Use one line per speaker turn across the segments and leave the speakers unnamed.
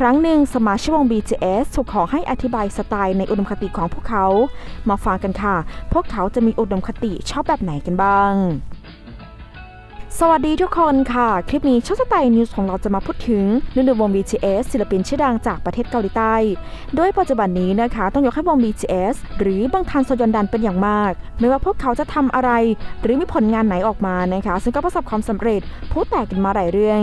ครั้งหนึ่งสมาชิกวง BTS ถูกขอให้อธิบายสไตล์ในอุดมคติของพวกเขา มาฟังกันค่ะ พวกเขาจะมีอุดมคติชอบแบบไหนกันบ้าง สวัสดีทุกคนค่ะ คลิปนี้ช่องสไตล์นิวส์ของเราจะมาพูดถึงหนึ่งในวง BTS ศิลปินชื่อดังจากประเทศเกาหลีใต้ โดยปัจจุบันนี้นะคะ ต้องยกให้วง BTS หรือบางทันโซยอนดันเป็นอย่างมาก ไม่ว่าพวกเขาจะทำอะไร หรือมีผลงานไหนออกมานะคะ ซึ่งก็ประสบความสำเร็จพูดแตกกันมาหลายเรื่อง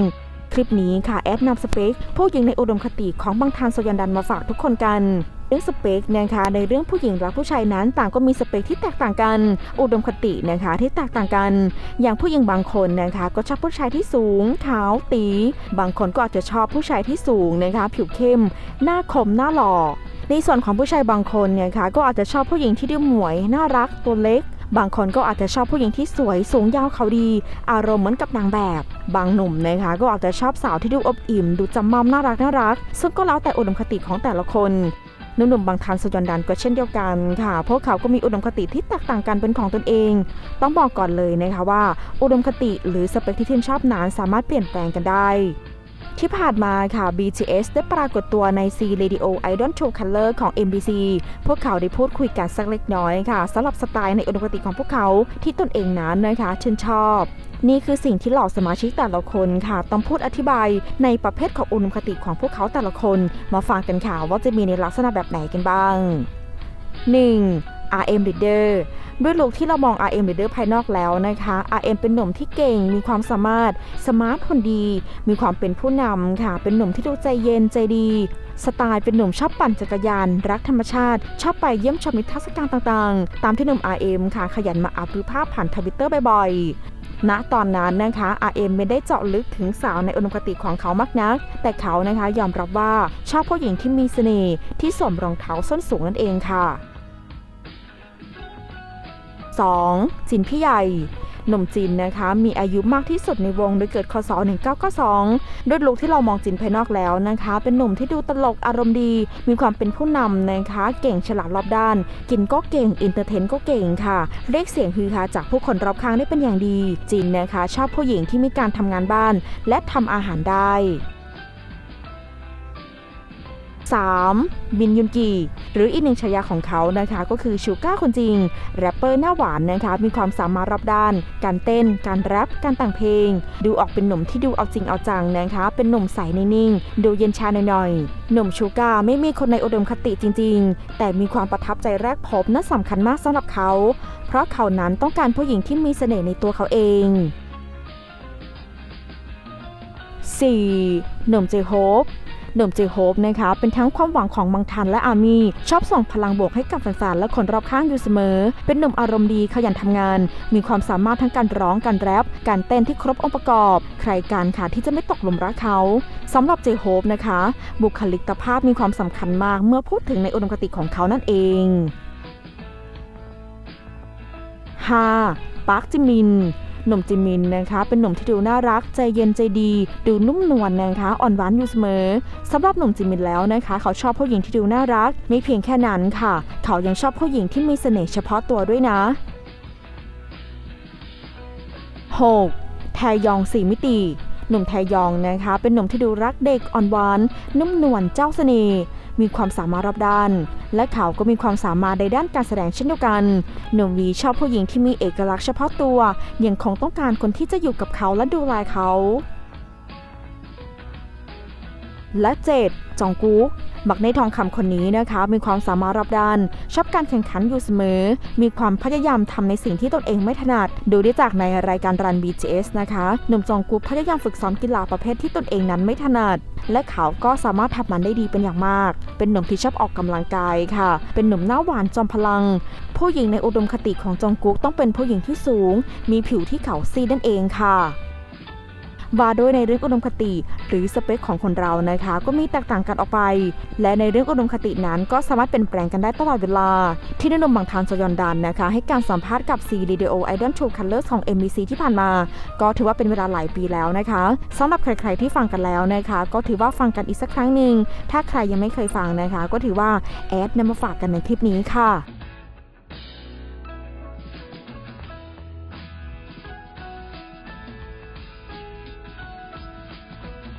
คลิปนี้ค่ะแอดนำสเปคผู้หญิงในอุดมคติของบางทานโซยันดันมาฝากทุกคนกันเรื่องสเปคนะคะในเรื่องผู้หญิงรักผู้ชายนั้นต่างก็มีสเปคที่แตกต่างกัน อุดมคตินะคะที่แตกต่างกัน อย่างผู้หญิงบางคนนะคะก็ชอบผู้ชายที่สูงขาวตี บางคนก็อาจจะชอบผู้ชายที่สูงนะคะผิวเข้ม หน้าคมหน้าหล่อในส่วนของผู้ชายบางคนเนี่ยค่ะก็อาจจะชอบผู้หญิงที่ดูหมวย น่ารักตัวเล็ก บางคนก็อาจจะชอบผู้หญิงที่สวยสูงยาวเขาดี อารมณ์เหมือนกับนางแบบ บางหนุ่มนะคะก็อาจจะชอบสาวที่ดูอบอิ่ม ดูจำมั่มน่ารักน่ารัก ซึ่งก็แล้วแต่อุดมคติของแต่ละคนหนุ่มๆบางทันสุจนดันก็เช่นเดียวกันค่ะพวกเขาก็มีอุดมคติที่แตกต่างกันเป็นของตนเอง ต้องบอกก่อนเลยนะคะว่า อุดมคติหรือสเปคที่ชื่นชอบนั้นสามารถเปลี่ยนแปลงกันได้ ที่ผ่านมาค่ะ BTS ได้ปรากฏตัวใน C Radio Idol True Color ของ MBC พวกเขาได้พูดคุยกันสักเล็กน้อยค่ะสำหรับสไตล์ในอุดมคติของพวกเขาที่ตนเองนั้นนะคะชื่นชอบนี่คือสิ่งที่เหล่าสมาชิกแต่ละคนค่ะ ต้องพูดอธิบายในประเภทของอุดมคติของพวกเขาแต่ละคน มาฟังกันค่ะว่าจะมีในลักษณะแบบไหนกันบ้าง 1. RM Leader ด้วยลุคที่เรามอง RM Leader ภายนอกแล้วนะคะ RM เป็นหนุ่มที่เก่ง มีความสามารถ สมาร์ทคนดี มีความเป็นผู้นำค่ะ เป็นหนุ่มที่ดูใจเย็นใจดี สไตล์เป็นหนุ่มชอบปั่นจักรยาน รักธรรมชาติ ชอบไปเยี่ยมชมนิทรรศการต่างๆ ตามที่หนุ่ม RM ค่ะ ขยันมาอัพรูปภาพผ่านทวิตเตอร์บ่อยๆณตอนนั้นนะคะ RM ไม่ได้เจาะลึกถึงสาวในอุดมคติของเขามากนัก แต่เขานะคะยอมรับว่าชอบผู้หญิงที่มีเสน่ห์ที่สวมรองเท้าส้นสูงนั่นเองค่ะ 2. จินพี่ใหญ่หนุ่มจินนะคะมีอายุมากที่สุดในวงโดยเกิดคศ 1992 ด้วยลุคที่เรามองจินภายนอกแล้วนะคะ เป็นหนุ่มที่ดูตลกอารมณ์ดี มีความเป็นผู้นำนะคะ เก่งฉลาดรอบด้าน กินก็เก่งอินเตอร์เทนก็เก่งค่ะ เรียกเสียงฮือฮาจากผู้คนรอบข้างได้เป็นอย่างดี จินนะคะ ชอบผู้หญิงที่มีการทำงานบ้าน และทำอาหารได้ 3. บินยุนกี หรืออีกหนึ่งฉายาของเขานะคะ ก็คือชูก้าคนจริง แรปเปอร์หน้าหวานนะคะ มีความสามารถรอบด้าน การเต้น การแรปการแต่งเพลง ดูออกเป็นหนุ่มที่ดูเอาจริงเอาจังนะคะ เป็นหนุ่มใสนิ่งๆ ดูเย็นชาหน่อยๆ หนุ่มชูก้าไม่มีคนในอุดมคติจริง ๆ แต่มีความประทับใจแรกพบนั้นสำคัญมากสำหรับเขา เพราะเขานั้นต้องการผู้หญิงที่มีเสน่ห์ในตัวเขาเอง 4. หนุ่มเจโฮป หนุ่มเจโฮปนะคะเป็นทั้งความหวังของมังทันและอามีชอบส่งพลังบวกให้กับแฟนๆและคนรอบข้างอยู่เสมอ เป็นหนุ่มอารมณ์ดีขยันทำงาน มีความสามารถทั้งการร้องการแรปการเต้นที่ครบองค์ประกอบ ใครการค่ะที่จะไม่ตกหลุมรักเขาสำหรับเจโฮปนะคะ บุคลิกภาพมีความสำคัญมากเมื่อพูดถึงในอุดมคติของเขานั่นเอง 5. ปาร์คจิมิน หนุ่มจิมินนะคะ เป็นหนุ่มที่ดูน่ารักใจเย็นใจดี ดูนุ่มนวลนะคะอ่อนหวานอยู่เสมอสำหรับหนุ่มจิมินแล้วนะคะ เขาชอบผู้หญิงที่ดูน่ารัก ไม่เพียงแค่นั้นค่ะ เขายังชอบผู้หญิงที่มีเสน่ห์เฉพาะตัวด้วยนะ 6. แทยองสีมิติหนุ่มแทยองนะคะ เป็นหนุ่มที่ดูรักเด็กอ่อนหวานนุ่มนวลเจ้าเสน่ห์ มีความสามารถรอบด้าน และเขาก็มีความสามารถในด้านการแสดงเช่นเดียวกัน หนุ่มวีชอบผู้หญิงที่มีเอกลักษณ์เฉพาะตัวยังคงต้องการคนที่จะอยู่กับเขาและดูแลเขาและ 7. จองกุ๊ก บักในทองคำคนนี้นะคะ มีความสามารถรอบด้าน ชอบการแข่งขันอยู่เสมอ มีความพยายามทำในสิ่งที่ตนเองไม่ถนัด ดูได้จากในรายการรัน BTS นะคะหนุ่มจองกุ๊กพยายามฝึกซ้อมกีฬาประเภทที่ตนเองนั้นไม่ถนัด และเขาก็สามารถทำมันได้ดีเป็นอย่างมาก เป็นหนุ่มที่ชอบออกกำลังกายค่ะ เป็นหนุ่มหน้าหวานจอมพลัง ผู้หญิงในอุดมคติของจองกุ๊กต้องเป็นผู้หญิงที่สูง มีผิวที่ขาวซีนั่นเองค่ะ ว่าด้วยในเรื่องอุดมคติ หรือสเปคของคนเรานะคะ ก็มีแตกต่างกันออกไป และในเรื่องอุดมคตินั้นก็สามารถเปลี่ยนแปลงกันได้ตลอดเวลา ที่นนมบางทานโซยอนดันนะคะ ให้การสัมภาษณ์กับ C Radio Idol True Colors ของ MBC ที่ผ่านมา ก็ถือว่าเป็นเวลาหลายปีแล้วนะคะสำหรับใครๆที่ฟังกันแล้วนะคะ ก็ถือว่าฟังกันอีกสักครั้งหนึ่งถ้าใครยังไม่เคยฟังนะคะ ก็ถือว่าแอดนำมาฝากกันในคลิปนี้ค่ะ